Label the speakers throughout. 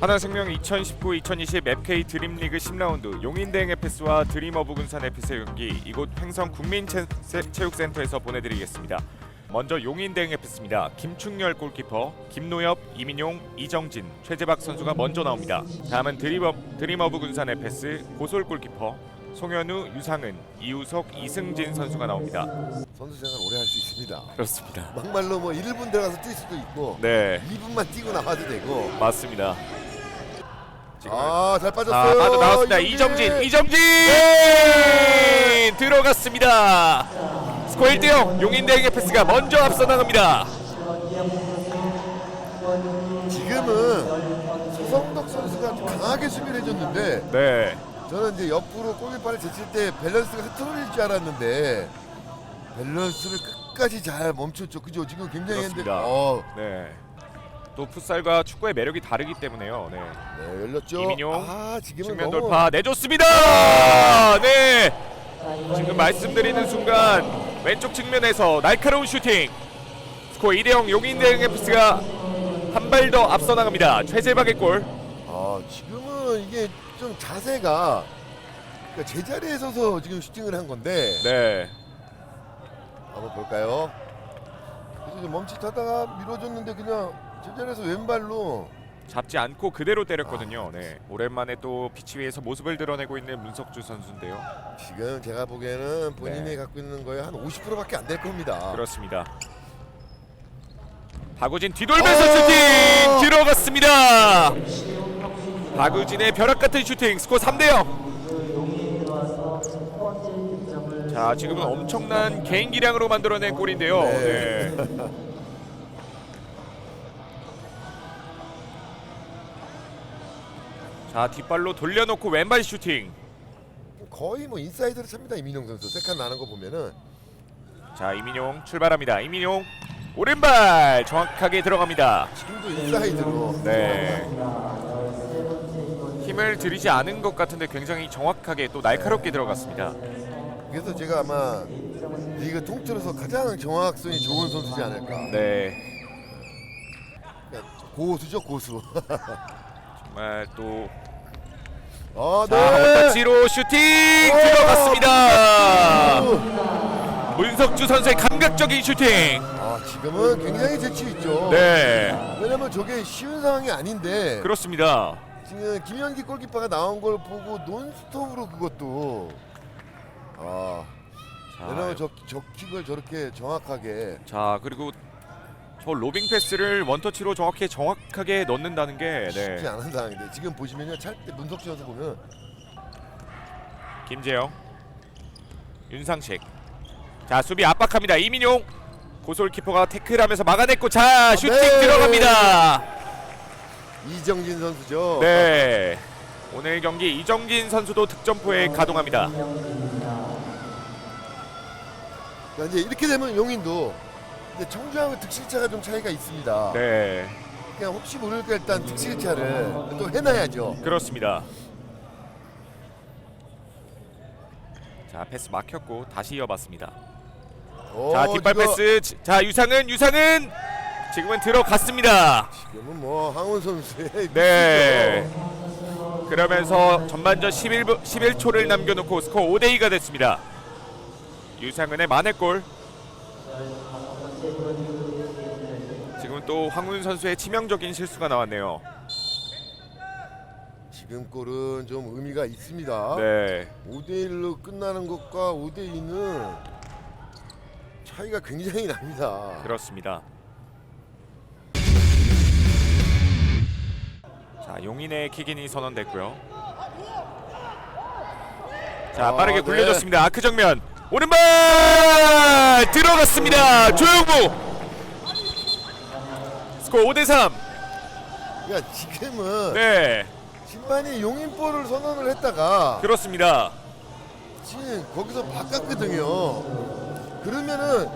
Speaker 1: 하나생명 2019-2020 맵K 드림리그 10라운드 용인대행 FS와 드림어브 군산 FS의 경기 이곳 횡성 국민체육센터에서 보내드리겠습니다. 먼저 용인대행 FS입니다. 김충렬 골키퍼, 김노엽, 이민용, 이정진, 최재박 선수가 먼저 나옵니다. 다음은 드림어, 드림어브 군산 FS 고솔 골키퍼, 송현우, 유상은, 이우석, 이승진 선수가 나옵니다.
Speaker 2: 선수 생활 오래 할 수 있습니다.
Speaker 1: 그렇습니다.
Speaker 2: 막말로 뭐 1분 들어가서 뛸 수도 있고
Speaker 1: 네,
Speaker 2: 2분만 뛰고 나와도 되고.
Speaker 1: 맞습니다. 지금은
Speaker 2: 아, 잘
Speaker 1: 아,
Speaker 2: 빠졌어요.
Speaker 1: 빠져 나왔습니다. 이정진, 이정진 네! 들어갔습니다. 스코어 1대0 용인대행의 패스가 먼저 앞서 나갑니다.
Speaker 2: 지금은 서성덕 선수가 좀 강하게 수비를 해줬는데
Speaker 1: 네,
Speaker 2: 저는 이제 옆으로 골밑발을 제칠 때 밸런스가 흐트러질 줄 알았는데 밸런스를 끝까지 잘 멈췄죠. 그죠? 지금 굉장히 했는데
Speaker 1: 그렇습니다.
Speaker 2: 어,
Speaker 1: 네. 또 풋살과 축구의 매력이 다르기 때문에요. 네.
Speaker 2: 네, 열렸죠.
Speaker 1: 이민용,
Speaker 2: 아, 지금은
Speaker 1: 측면
Speaker 2: 너무
Speaker 1: 돌파 내줬습니다. 네. 지금 말씀드리는 순간 왼쪽 측면에서 날카로운 슈팅. 스코어 2대 0 용인 대행 FC가 한 발 더 앞서 나갑니다. 최재박의 골.
Speaker 2: 아, 지금은 이게 좀 자세가 그러니까 제자리에 서서 지금 슈팅을 한 건데
Speaker 1: 네.
Speaker 2: 한번 볼까요? 그래서 좀 멈칫하다가 밀어줬는데 그냥 제자리에서 왼발로
Speaker 1: 잡지 않고 그대로 때렸거든요. 네. 오랜만에 또 피치 위에서 모습을 드러내고 있는 문석주 선수인데요.
Speaker 2: 지금 제가 보기에는 본인이
Speaker 1: 네.
Speaker 2: 갖고 있는 거에 한 50%밖에 안 될 겁니다.
Speaker 1: 그렇습니다. 박우진 뒤돌면서
Speaker 2: 어!
Speaker 1: 슈팅 들어갔습니다. 박우진의 벼락 같은 슈팅 스코어 3대 0. 자, 지금은 엄청난 개인 기량으로 만들어낸 골인데요.
Speaker 2: 네.
Speaker 1: 네. 자, 뒷발로 돌려놓고 왼발 슈팅.
Speaker 2: 거의 뭐 인사이드로 찹니다 이민용 선수. 세칸 나는 거 보면은
Speaker 1: 자, 이민용 출발합니다. 이민용 오른발 정확하게 들어갑니다.
Speaker 2: 지금도 인사이드로.
Speaker 1: 네. 힘을 들이지 않은 것 같은데 굉장히 정확하게 또 날카롭게 들어갔습니다.
Speaker 2: 그래서 제가 아마 리그 통틀어서 가장 정확성이 좋은 선수지 않을까.
Speaker 1: 네.
Speaker 2: 그러니까 고수죠 고수.
Speaker 1: 정말 또
Speaker 2: 아,
Speaker 1: 자,
Speaker 2: 네.
Speaker 1: 원터치로 슈팅 들어갔습니다. 문석주 선수의 감각적인 슈팅.
Speaker 2: 아, 지금은 굉장히 재치 있죠.
Speaker 1: 네.
Speaker 2: 왜냐면 저게 쉬운 상황이 아닌데
Speaker 1: 그렇습니다.
Speaker 2: 지금 김현기 골키퍼가 나온 걸 보고 논스톱으로 그것도. 아
Speaker 1: 자,
Speaker 2: 저, 저 킥을 저렇게 정확하게.
Speaker 1: 자, 그리고 저 로빙 패스를 원터치로 정확히 정확하게 넣는다는 게
Speaker 2: 쉽지
Speaker 1: 네.
Speaker 2: 않은 상황인데 지금 보시면요. 찰때 문석주 선수 보면.
Speaker 1: 김재영 윤상식. 자 수비 압박합니다. 이민용. 고솔키퍼가 태클하면서 막아냈고 자 슈팅
Speaker 2: 네.
Speaker 1: 들어갑니다
Speaker 2: 이정진 선수죠.
Speaker 1: 네. 오늘 경기 이정진 선수도 득점포에 가동합니다.
Speaker 2: 자, 이제 이렇게 되면 용인도 이제 청주하고 득실차가 좀 차이가 있습니다.
Speaker 1: 네.
Speaker 2: 그냥 혹시 모르니까 일단 득실차를 또 해놔야죠.
Speaker 1: 그렇습니다. 자 패스 막혔고 다시 이어봤습니다.
Speaker 2: 어,
Speaker 1: 자 뒷발
Speaker 2: 이거
Speaker 1: 패스. 지- 자 유상은 유상은 지금은 들어갔습니다
Speaker 2: 지금은 뭐 항원 선수의
Speaker 1: 네. 그러면서 전반전 11분 11초를 남겨놓고 스코어 5대 2가 됐습니다. 유상은의 만회골. 지금 또 황훈 선수의 치명적인 실수가 나왔네요.
Speaker 2: 지금 골은 좀 의미가 있습니다.
Speaker 1: 네.
Speaker 2: 5대 1로 끝나는 것과 5대 2는 차이가 굉장히 납니다.
Speaker 1: 그렇습니다. 자, 용인의 킥인이 선언됐고요. 자,
Speaker 2: 아,
Speaker 1: 빠르게
Speaker 2: 네.
Speaker 1: 굴려줬습니다. 아크 정면. 오른발 들어갔습니다. 조용구. 스코어 5대 3.
Speaker 2: 그러니까 지금은
Speaker 1: 네.
Speaker 2: 심판이 용인볼을 선언을 했다가
Speaker 1: 그렇습니다.
Speaker 2: 지금 거기서 바꿨거든요. 그러면은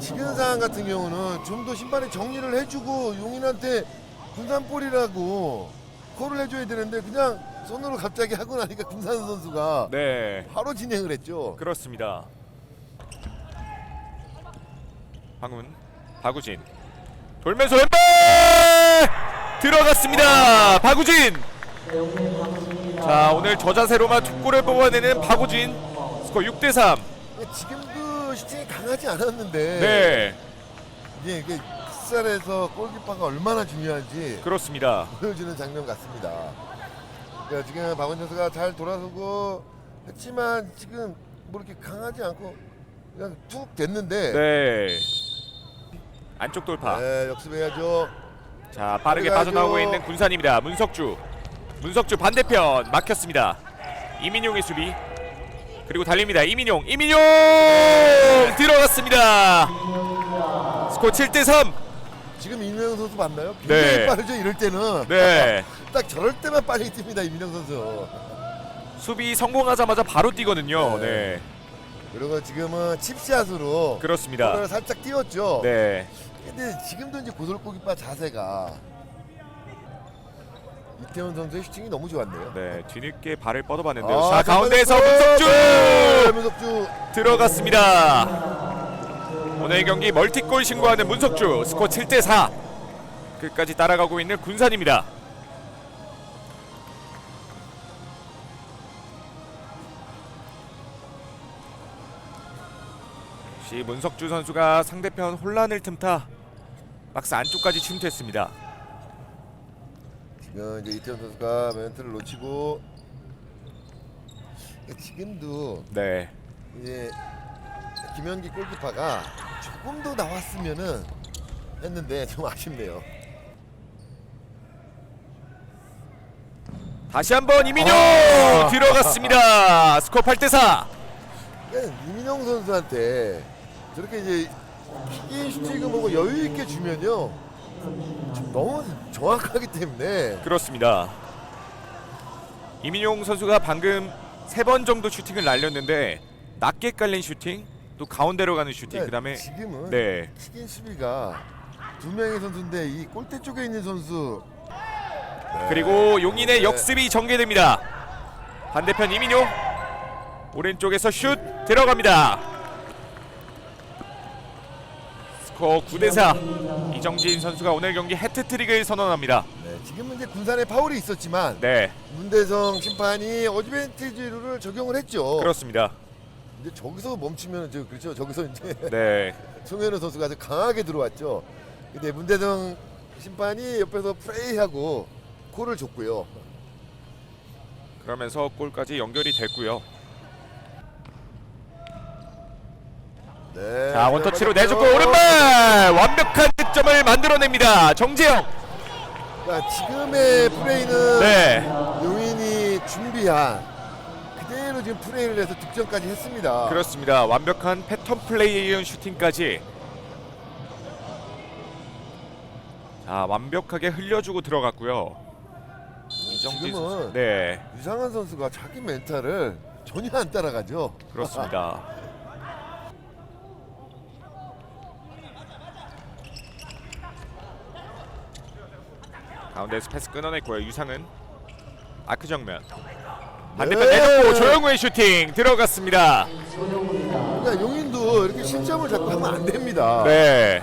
Speaker 2: 지금 상황 같은 경우는 좀더 심판이 정리를 해주고 용인한테 군산볼이라고 콜을 해줘야 되는데 그냥 손으로 갑자기 하고 나니까 군산 선수가
Speaker 1: 네.
Speaker 2: 바로 진행을 했죠.
Speaker 1: 그렇습니다. 황훈, 박우진 돌면서 왼발 들어갔습니다. 박우진. 자 오늘 저 자세로만 두 골을 뽑아내는 박우진. 스코어 6대 3.
Speaker 2: 지금도 슈팅이 강하지 않았는데
Speaker 1: 네
Speaker 2: 이게 이게 풋살에서 골키퍼가 얼마나 중요한지
Speaker 1: 그렇습니다.
Speaker 2: 보여주는 장면 같습니다. 그러니까 지금 박원 선수가 잘 돌아서고 했지만 지금 뭐 이렇게 강하지 않고 그냥 툭 됐는데
Speaker 1: 네. 안쪽 돌파.
Speaker 2: 네, 역습해야죠.
Speaker 1: 자 빠르게
Speaker 2: 들어가죠.
Speaker 1: 빠져나오고 있는 군산입니다. 문석주. 문석주 반대편 막혔습니다. 이민용의 수비. 그리고 달립니다. 이민용. 이민용 들어갔습니다. 스코어 7대 3.
Speaker 2: 지금 이민영 선수 맞나요? 굉장히
Speaker 1: 네.
Speaker 2: 빠르죠. 이럴 때는
Speaker 1: 네.
Speaker 2: 딱 저럴 때만 빨리 뜁니다. 이민영 선수.
Speaker 1: 수비 성공하자마자 바로 뛰거든요.
Speaker 2: 네.
Speaker 1: 네.
Speaker 2: 그리고 지금은 칩샷으로
Speaker 1: 그렇습니다.
Speaker 2: 살짝 띄웠죠.
Speaker 1: 네.
Speaker 2: 근데 지금도 이제 고돌고기파 자세가 이태원 선수의 슈팅이 너무 좋았네요.
Speaker 1: 네. 뒤늦게 발을 뻗어봤는데요.
Speaker 2: 아,
Speaker 1: 자, 가운데에서
Speaker 2: 네,
Speaker 1: 문석주
Speaker 2: 문석주
Speaker 1: 들어갔습니다. 오늘 경기 멀티골 신고하는 문석주 스코어 7대 4. 끝까지 따라가고 있는 군산입니다. 역시 문석주 선수가 상대편 혼란을 틈타 박스 안쪽까지 침투했습니다.
Speaker 2: 지금 이제 이태원 선수가 멘트를 놓치고 지금도
Speaker 1: 네.
Speaker 2: 이제 김현기 골키퍼가 조금 더 나왔으면은 했는데 좀 아쉽네요.
Speaker 1: 다시 한번 이민용
Speaker 2: 아.
Speaker 1: 들어갔습니다. 스코어 8대 4.
Speaker 2: 그러니까 이민영 선수한테 저렇게 이제 킥인 슈팅을 보고 여유 있게 주면요 좀 너무 정확하기 때문에
Speaker 1: 그렇습니다. 이민용 선수가 방금 세 번 정도 슈팅을 날렸는데 낮게 깔린 슈팅, 또 가운데로 가는 슈팅, 그다음에
Speaker 2: 지금은
Speaker 1: 네
Speaker 2: 킥인 수비가 두 명의 선수인데 이 골대 쪽에 있는 선수
Speaker 1: 그리고 용인의
Speaker 2: 네.
Speaker 1: 역습이 전개됩니다. 반대편 이민용 오른쪽에서 슛 들어갑니다. 스코어 9대 4. 이정진 선수가 오늘 경기 해트트릭을 선언합니다.
Speaker 2: 네, 지금은 이제 군산에 파울이 있었지만
Speaker 1: 네
Speaker 2: 문대성 심판이 어드밴티지 룰을 적용을 했죠.
Speaker 1: 그렇습니다.
Speaker 2: 이제 저기서 멈추면 저 그렇죠. 저기서 이제
Speaker 1: 네
Speaker 2: 송현우 선수가 아주 강하게 들어왔죠. 근데 문대성 심판이 옆에서 프레이하고 콜을 줬고요.
Speaker 1: 그러면서 골까지 연결이 됐고요.
Speaker 2: 네.
Speaker 1: 자 원터치로. 내줬고 오른발 완벽한 득점을 만들어냅니다. 정재영.
Speaker 2: 그러니까 지금의 플레이는
Speaker 1: 네
Speaker 2: 용인이 준비한 그대로 지금 플레이를 해서 득점까지 했습니다.
Speaker 1: 그렇습니다. 완벽한 패턴 플레이에 이은 슈팅까지. 자 완벽하게 흘려주고 들어갔고요. 이정진 선수.
Speaker 2: 지금은
Speaker 1: 네
Speaker 2: 유상한 선수가 자기 멘탈을 전혀 안 따라가죠.
Speaker 1: 그렇습니다. 가운데에서 패스 끊어냈고요. 유상은 아크 정면. 반대편
Speaker 2: 네.
Speaker 1: 내줬고 조영우의 슈팅 들어갔습니다.
Speaker 2: 그러니까 용인도 이렇게 실점을 자꾸 하면 안 됩니다.
Speaker 1: 네.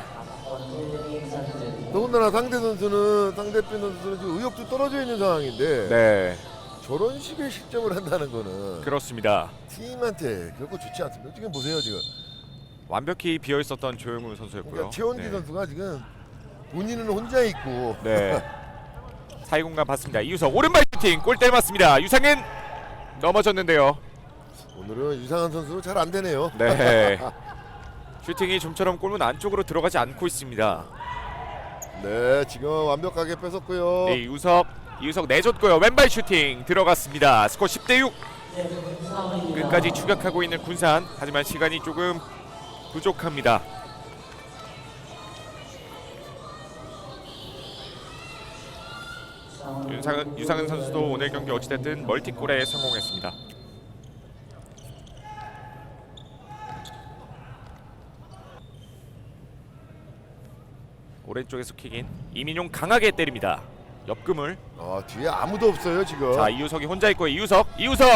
Speaker 2: 더군다나 상대 선수는 상대편 선수는 지금 의욕도 떨어져 있는 상황인데
Speaker 1: 네.
Speaker 2: 저런 식의 실점을 한다는 거는
Speaker 1: 그렇습니다.
Speaker 2: 팀한테 결코 좋지 않습니다. 지금 보세요 지금.
Speaker 1: 완벽히 비어 있었던 조영우 선수였고요.
Speaker 2: 그러니까 최원기
Speaker 1: 네.
Speaker 2: 선수가 지금 본인은 혼자 있고
Speaker 1: 네. 사이 공간 봤습니다. 이유석 오른발 슈팅 골대 맞습니다. 유상은 넘어졌는데요.
Speaker 2: 오늘은 유상한 선수 잘 안 되네요.
Speaker 1: 네. 슈팅이 좀처럼 골문 안쪽으로 들어가지 않고 있습니다.
Speaker 2: 네, 지금 완벽하게 뺏었고요.
Speaker 1: 네, 이유석 이유석 내줬고요. 왼발 슈팅 들어갔습니다. 스코어 10대 6. 끝까지 추격하고 있는 군산. 하지만 시간이 조금 부족합니다. 윤상은 유상은 선수도 오늘 경기 어찌됐든 멀티골에 성공했습니다. 오른쪽에서 킥인 이민용 강하게 때립니다. 옆금을
Speaker 2: 아, 뒤에 아무도 없어요 지금.
Speaker 1: 자 이유석이 혼자 있고 이유석 이유석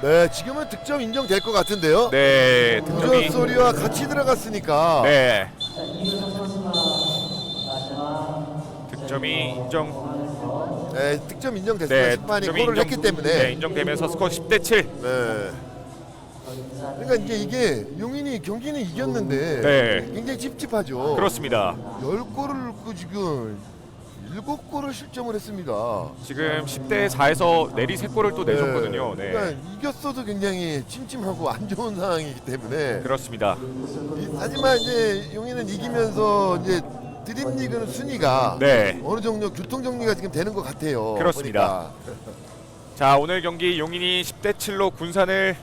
Speaker 2: 네, 지금은 득점 인정될 것 같은데요.
Speaker 1: 네
Speaker 2: 우전
Speaker 1: 득점이
Speaker 2: 소리와 같이 들어갔으니까.
Speaker 1: 네 득점이 인정
Speaker 2: 네, 득점 인정됐습니다.
Speaker 1: 네,
Speaker 2: 심판이
Speaker 1: 득점이
Speaker 2: 골을 했기 때문에.
Speaker 1: 네, 인정되면서 스코어 10대 7.
Speaker 2: 네. 그러니까 이제 이게 용인이 경기는 이겼는데
Speaker 1: 네.
Speaker 2: 굉장히 찝찝하죠.
Speaker 1: 그렇습니다.
Speaker 2: 10골을 넣고 지금 7골을 실점을 했습니다.
Speaker 1: 지금 10대 4에서 내리 3골을 또 내줬거든요. 네.
Speaker 2: 그러니까 이겼어도 굉장히 찜찜하고 안 좋은 상황이기 때문에
Speaker 1: 그렇습니다.
Speaker 2: 이- 하지만 이제 용인은 이기면서 이제 드림리그는 순위가
Speaker 1: 네.
Speaker 2: 어느 정도 교통 정리가 지금 되는 것 같아요.
Speaker 1: 그렇습니다.
Speaker 2: 보니까.
Speaker 1: 자, 오늘 경기 용인이 10대 7로 군산을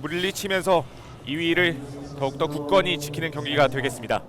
Speaker 1: 물리치면서 2위를 더욱더 굳건히 지키는 경기가 되겠습니다.